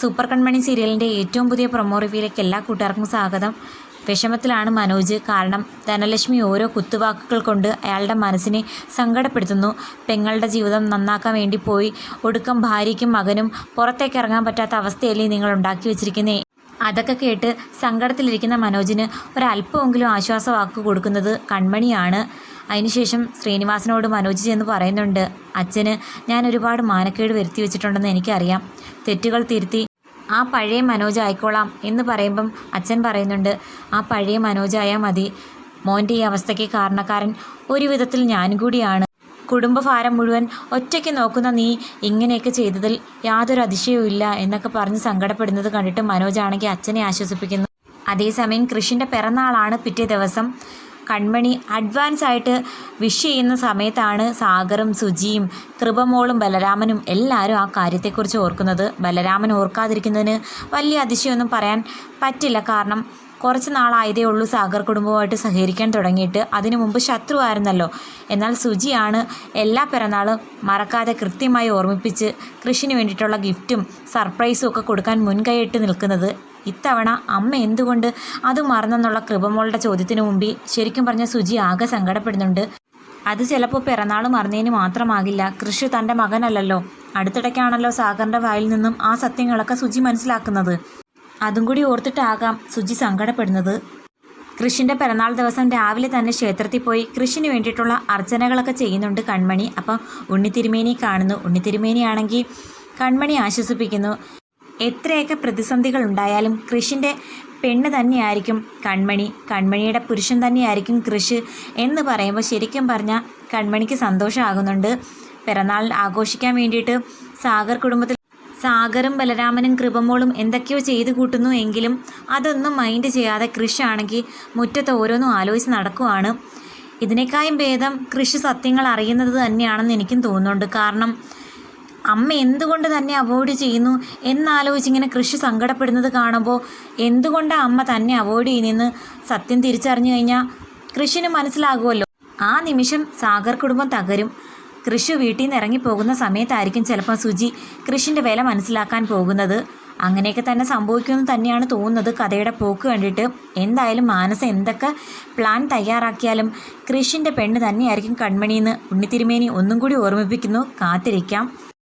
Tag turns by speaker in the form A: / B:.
A: Super കൺമണി സീരിയലിന്റെ ഏറ്റവും പുതിയ പ്രൊമോ റിവ്യൂയിലേക്ക് എല്ലാ കൂട്ടുകാർക്കും സ്വാഗതം. വിഷമത്തിലാണ് മനോജ്. കാരണം ധനലക്ഷ്മി ഓരോ കുത്തുവാക്കുകൾ കൊണ്ട് അയാളുടെ മനസ്സിനെ സങ്കടപ്പെടുത്തുന്നു. പെങ്ങളുടെ ജീവിതം നന്നാക്കാൻ വേണ്ടി പോയി. ഒടുക്കം ഭാര്യയ്ക്കും മകനും പുറത്തേക്ക് ഇറങ്ങാൻ പറ്റാത്ത അവസ്ഥയല്ലേ നിങ്ങൾ ഉണ്ടാക്കി വെച്ചിരിക്കുന്നേ? അതൊക്കെ കേട്ട് സങ്കടത്തിലിരിക്കുന്ന മനോജിന് ഒരല്പമെങ്കിലും ആശ്വാസവാക്ക് കൊടുക്കുന്നത് കൺമണിയാണ്. അതിനുശേഷം ശ്രീനിവാസനോട് മനോജ് ചെന്ന് പറയുന്നുണ്ട് അച്ഛന് ഞാൻ ഒരുപാട് മാനക്കേട് വരുത്തി വെച്ചിട്ടുണ്ടെന്ന് എനിക്കറിയാം. തെറ്റുകൾ തിരുത്തി ആ പഴയ മനോജ് ആയിക്കോളാം എന്ന് പറയുമ്പം അച്ഛൻ പറയുന്നുണ്ട് ആ പഴയ മനോജായാൽ മതി. മോന്റെ ഈ അവസ്ഥയ്ക്ക് കാരണക്കാരൻ ഒരു വിധത്തിൽ ഞാനും കൂടിയാണ്. കുടുംബഭാരം മുഴുവൻ ഒറ്റയ്ക്ക് നോക്കുന്ന നീ ഇങ്ങനെയൊക്കെ ചെയ്തതിൽ യാതൊരു അതിശയവും ഇല്ല എന്നൊക്കെ പറഞ്ഞ് സങ്കടപ്പെടുന്നത് കണ്ടിട്ട് മനോജാണെങ്കിൽ അച്ഛനെ ആശ്വസിപ്പിക്കുന്നു. അതേസമയം കൃഷിന്റെ പിറന്നാളാണ് പിറ്റേ ദിവസം. കൺമണി അഡ്വാൻസ് ആയിട്ട് വിഷ് ചെയ്യുന്ന സമയത്താണ് സാഗറും സുജിയും കൃപമോളും ബലരാമനും എല്ലാവരും ആ കാര്യത്തെക്കുറിച്ച് ഓർക്കുന്നത്. ബലരാമൻ ഓർക്കാതിരിക്കുന്നതിന് വലിയ അതിശയമൊന്നും പറയാൻ പറ്റില്ല. കാരണം കുറച്ച് നാളായതേ ഉള്ളൂ സാഗർ കുടുംബവുമായിട്ട് സഹകരിക്കാൻ തുടങ്ങിയിട്ട്. അതിനു മുമ്പ് ശത്രുവായിരുന്നല്ലോ എന്നാൽ സുജിയാണ് എല്ലാ പിറന്നാളും മറക്കാതെ കൃത്യമായി ഓർമ്മിപ്പിച്ച് കൃഷിന് വേണ്ടിയിട്ടുള്ള ഗിഫ്റ്റും സർപ്രൈസും ഒക്കെ കൊടുക്കാൻ മുൻകൈയിട്ട് നിൽക്കുന്നത്. ഇത്തവണ അമ്മ എന്തുകൊണ്ട് അത് മറന്നെന്നുള്ള കൃപമോളുടെ ചോദ്യത്തിന് മുമ്പിൽ ശരിക്കും പറഞ്ഞ സുജി ആകെ സങ്കടപ്പെടുന്നുണ്ട്. അത് ചിലപ്പോൾ പിറന്നാൾ മറന്നതിന് മാത്രമാകില്ല. കൃഷി തന്റെ മകനല്ലല്ലോ. അടുത്തിടയ്ക്കാണല്ലോ സാഗറിന്റെ വായിൽ നിന്നും ആ സത്യങ്ങളൊക്കെ സുജി മനസ്സിലാക്കുന്നത്. അതും കൂടി ഓർത്തിട്ടാകാം സുജി സങ്കടപ്പെടുന്നത്. കൃഷിന്റെ പിറന്നാൾ ദിവസം രാവിലെ തന്നെ ക്ഷേത്രത്തിൽ പോയി കൃഷിന് വേണ്ടിയിട്ടുള്ള അർച്ചനകളൊക്കെ ചെയ്യുന്നുണ്ട് കൺമണി. അപ്പം ഉണ്ണിത്തിരുമേനി കാണുന്നു. ഉണ്ണിത്തിരുമേനിയാണെങ്കിൽ കൺമണി ആശ്വസിപ്പിക്കുന്നു. എത്രയൊക്കെ പ്രതിസന്ധികൾ ഉണ്ടായാലും കൃഷിന്റെ പെണ്ണ് തന്നെയായിരിക്കും കൺമണി. കൺമണിയുടെ പുരുഷൻ തന്നെയായിരിക്കും കൃഷി എന്ന് പറയുമ്പോൾ ശരിക്കും പറഞ്ഞാൽ കൺമണിക്ക് സന്തോഷമാകുന്നുണ്ട്. പിറന്നാൾ ആഘോഷിക്കാൻ വേണ്ടിയിട്ട് സാഗർ കുടുംബത്തിൽ സാഗറും ബലരാമനും കൃപമോളും എന്തൊക്കെയോ ചെയ്തു കൂട്ടുന്നു എങ്കിലും അതൊന്നും മൈൻഡ് ചെയ്യാതെ കൃഷിയാണെങ്കിൽ മുറ്റത്ത് ഓരോന്നും ആലോചിച്ച് നടക്കുവാണ്. ഇതിനേക്കായും ഭേദം കൃഷി സത്യങ്ങൾ അറിയുന്നത് തന്നെയാണെന്ന് എനിക്കും തോന്നുന്നുണ്ട്. കാരണം അമ്മ എന്തുകൊണ്ട് തന്നെ അവോയ്ഡ് ചെയ്യുന്നു എന്നാലോചിച്ചിങ്ങനെ കൃഷി സങ്കടപ്പെടുന്നത് കാണുമ്പോൾ എന്തുകൊണ്ടാണ് അമ്മ തന്നെ അവോയ്ഡ് ചെയ്യുന്നതെന്ന് സത്യം തിരിച്ചറിഞ്ഞു കഴിഞ്ഞാൽ കൃഷിന് മനസ്സിലാകുമല്ലോ. ആ നിമിഷം സാഗർ കുടുംബം തകരും. കൃഷി വീട്ടിൽ നിന്ന് ഇറങ്ങിപ്പോകുന്ന സമയത്തായിരിക്കും ചിലപ്പോൾ സുജി കൃഷിന്റെ വില മനസ്സിലാക്കാൻ പോകുന്നത്. അങ്ങനെയൊക്കെ തന്നെ സംഭവിക്കുമെന്ന് തന്നെയാണ് തോന്നുന്നത് കഥയുടെ പോക്ക് കണ്ടിട്ട്. എന്തായാലും മാനസ എന്തൊക്കെ പ്ലാൻ തയ്യാറാക്കിയാലും കൃഷിന്റെ പെണ്ണ് തന്നെയായിരിക്കും കൺമണിയെന്ന് ഉണ്ണിത്തിരുമേനി ഒന്നും കൂടി ഓർമ്മിപ്പിക്കുന്നു. കാത്തിരിക്കാം.